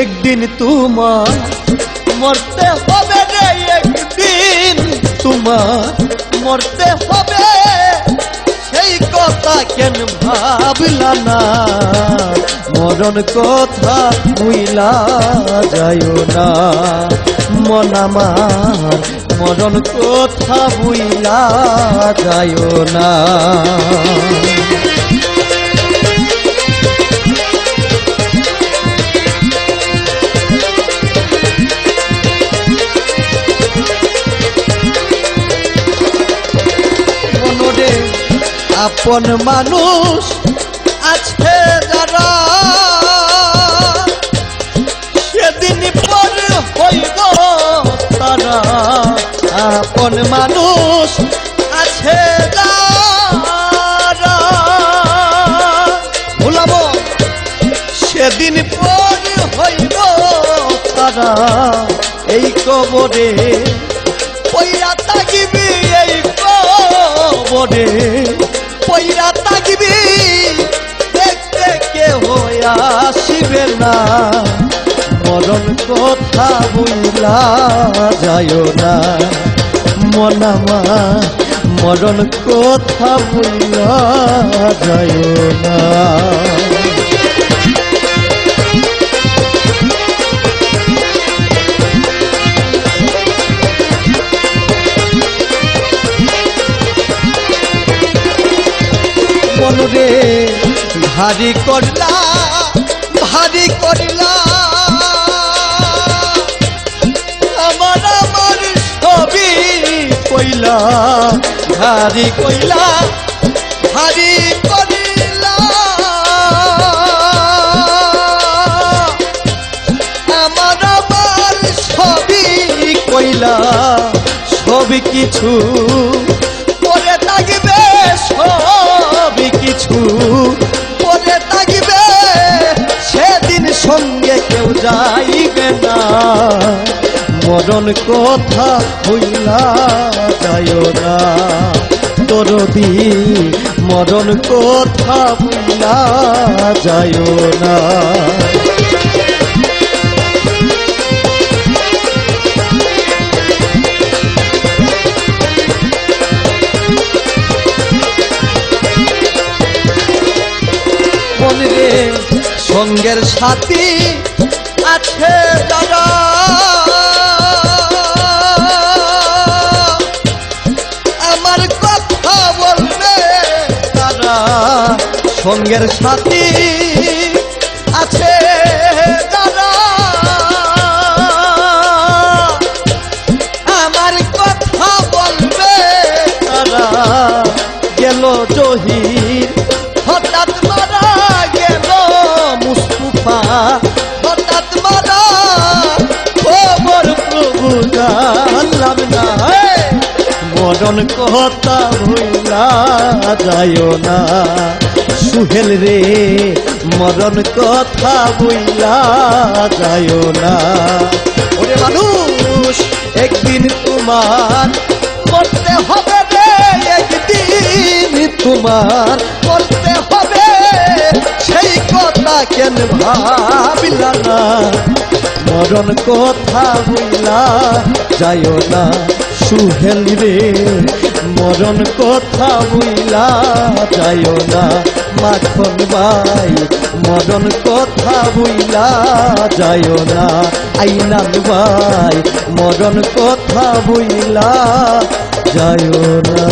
একদিন তোমার মরতে হবে রে একদিন তোমার মরতে হবে। সেই কথা কেন ভাবলা না? মরণ কথা ভুইলা যায় না। মন আমার মরণ কথা ভুইলা যায় না। আপন মানুষ আছে যারা। সেদিন পর হইব তারা। আপন মানুষ আছে ভুলাব। সেদিন পর হইব তারা। এই কবরে পইরা তাকিবি এই কবরে। পইরা তাকবি, দেখতে কে কেহ আসিবে না। মরণ কথা বইলা যায় না। মনামা, মরণ কথা বইলা যায় না। মনরে ভারী করলা ভারী করলা। আমার আমার ছবি কইলা ভারী আমার আমার কইলা কিছু কিছু পরে থাকবে, সেদিন সঙ্গে কেউ যাইবে না। মরণ কথা হইলা যায় না। তরদি মরণ কথা হইলা যায় না। সঙ্গের সাথী আছে আমার কথা বলবে তারা সঙ্গের সাথী মরণ কথা ভুলা যায় না। সুহেল রে, মরণ কথা বইলা যায় না। ওরে মানুষ, একদিন তোমার করতে হবে রে, একদিন তোমার করতে হবে। সেই কথা কেন ভাবিলা না? মরণ কথা বইলা যায় না। সুহেল রে মরণ কথা বুইলা যায় না মাখন বাই মরণ কথা বুইলা যায় না আইনাল বাই মরণ কথা বুইলা যায় না।